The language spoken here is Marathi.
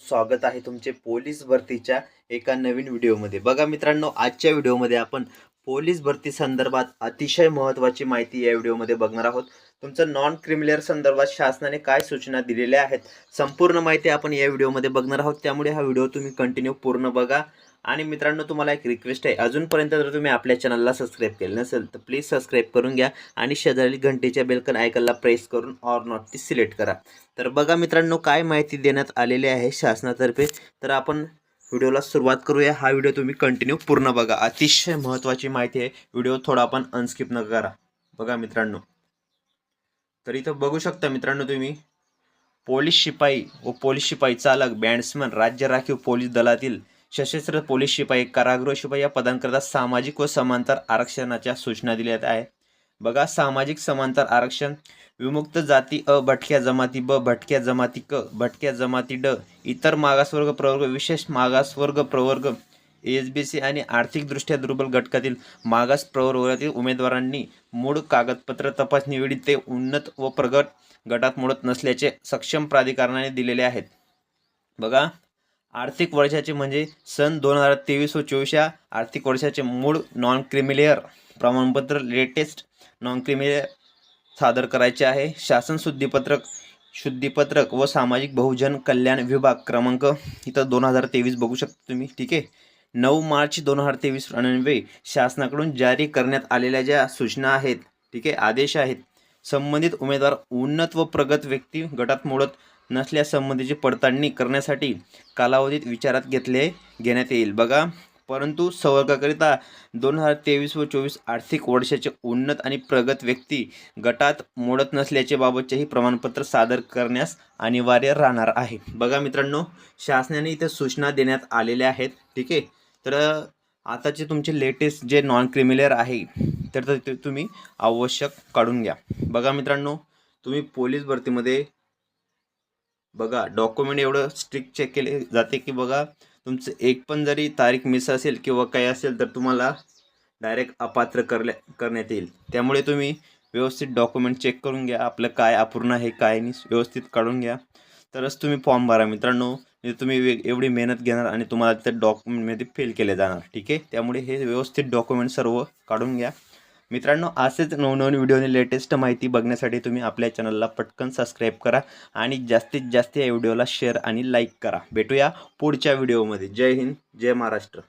स्वागत आहे तुमचे पोलीस भरतीच्या एका नवीन व्हिडिओमध्ये. बघा मित्रांनो आजच्या व्हिडिओमध्ये आपण पोलीस भरती संदर्भात अतिशय महत्त्वाची माहिती या व्हिडिओमध्ये बघणार आहोत. तुमचं नॉन क्रिमिलियर संदर्भात शासनाने काय सूचना दिलेल्या आहेत संपूर्ण माहिती आपण या व्हिडिओमध्ये बघणार आहोत. त्यामुळे हा व्हिडिओ तुम्ही कंटिन्यू पूर्ण बघा. आणि मित्रांनो तुम्हाला एक रिक्वेस्ट आहे. अजूनपर्यंत जर तुम्ही आपल्या चॅनलला सबस्क्राईब केलं नसेल तर प्लीज सबस्क्राईब करून घ्या आणि शेजारी घंटेच्या बेलकन आयकनला प्रेस करून ऑर नॉट ती सिलेक्ट करा. तर बघा मित्रांनो काय माहिती देण्यात आलेली आहे शासनातर्फे. तर आपण व्हिडिओला सुरुवात करूया. हा व्हिडिओ तुम्ही कंटिन्यू पूर्ण बघा. अतिशय महत्त्वाची माहिती आहे. व्हिडिओ थोडा आपण अनस्किप न करा. बघा मित्रांनो. तर इथं बघू शकता मित्रांनो तुम्ही पोलीस शिपाई व पोलीस शिपाई चालक बँड्समन राज्य राखीव पोलीस दलातील सशस्त्र पोलीस शिपाई कारागृह शिपाई या पदांकरता सामाजिक व समांतर आरक्षणाच्या सूचना दिल्यात आहे. बघा सामाजिक समांतर आरक्षण विमुक्त जाती अ भटक्या जमाती ब भटक्या जमाती क भटक्या जमाती ड इतर मागासवर्ग प्रवर्ग विशेष मागासवर्ग प्रवर्ग एस बी सी आणि आर्थिकदृष्ट्या दुर्बल घटकातील मागास प्रवर्गातील उमेदवारांनी मूळ कागदपत्र तपासणी वेळी ते उन्नत व प्रगत गटात मोडत नसल्याचे सक्षम प्राधिकरणाने दिलेले आहेत. बघा आर्थिक वर्षाचे म्हणजे सन दोन हजार तेवीस व चोवीस या आर्थिक वर्षाचे मूळ नॉन क्रिमिलेअर प्रमाणपत्र लेटेस्ट नॉन क्रिमिलेअर सादर करायचे आहे. शासन शुद्धीपत्रक शुद्धीपत्रक व सामाजिक बहुजन कल्याण विभाग क्रमांक इथं दोन हजार तेवीस बघू शकता तुम्ही. ठीक आहे? नऊ मार्च दोन हजार तेवीस अन्वये शासनाकडून जारी करण्यात आलेल्या ज्या सूचना आहेत ठीक आहे आदेश आहेत संबंधित उमेदवार उन्नत व प्रगत व्यक्ती गटात मोडत नसल्यासंबंधीची पडताळणी करण्यासाठी कालावधीत विचारात घेतले घेण्यात येईल. बघा परंतु संवर्गाकरिता दोन हजार तेवीस व चोवीस आर्थिक वर्षाचे उन्नत आणि प्रगत व्यक्ती गटात मोडत नसल्याचे बाबतचेही प्रमाणपत्र सादर करण्यास अनिवार्य राहणार आहे. बघा मित्रांनो शासनाने इथे सूचना देण्यात आलेल्या आहेत. ठीक आहे? तर आताचे तुमचे लेटेस्ट जे नॉन क्रिमिलियर आहे तर ते तुम्ही आवश्यक काढून घ्या. बघा मित्रांनो तुम्ही पोलीस भरतीमध्ये बघा डॉक्युमेंट एवढं स्ट्रिक्ट चेक केले जाते की बघा तुमचं एक पण जरी तारीख मिस असेल किंवा काही असेल तर तुम्हाला डायरेक्ट अपात्र करल्या करण्यात येईल. त्यामुळे तुम्ही व्यवस्थित डॉक्युमेंट चेक करून घ्या आपलं काय अपूर्ण आहे काय नाही व्यवस्थित काढून घ्या. तरच तुम्ही फॉर्म भरा मित्रांनो. म्हणजे तुम्ही वे एवढी मेहनत घेणार आणि तुम्हाला त्या डॉक्युमेंटमध्ये फेल केले जाणार. ठीक आहे? त्यामुळे हे व्यवस्थित डॉक्युमेंट सर्व काढून घ्या. मित्रांनो असेच नवनवीन व्हिडिओने लेटेस्ट माहिती बघण्यासाठी तुम्ही आपल्या चॅनलला पटकन सबस्क्राईब करा आणि जास्तीत जास्त या व्हिडिओला शेअर आणि लाईक करा. भेटूया पुढच्या व्हिडिओमध्ये जय हिंद जय महाराष्ट्र.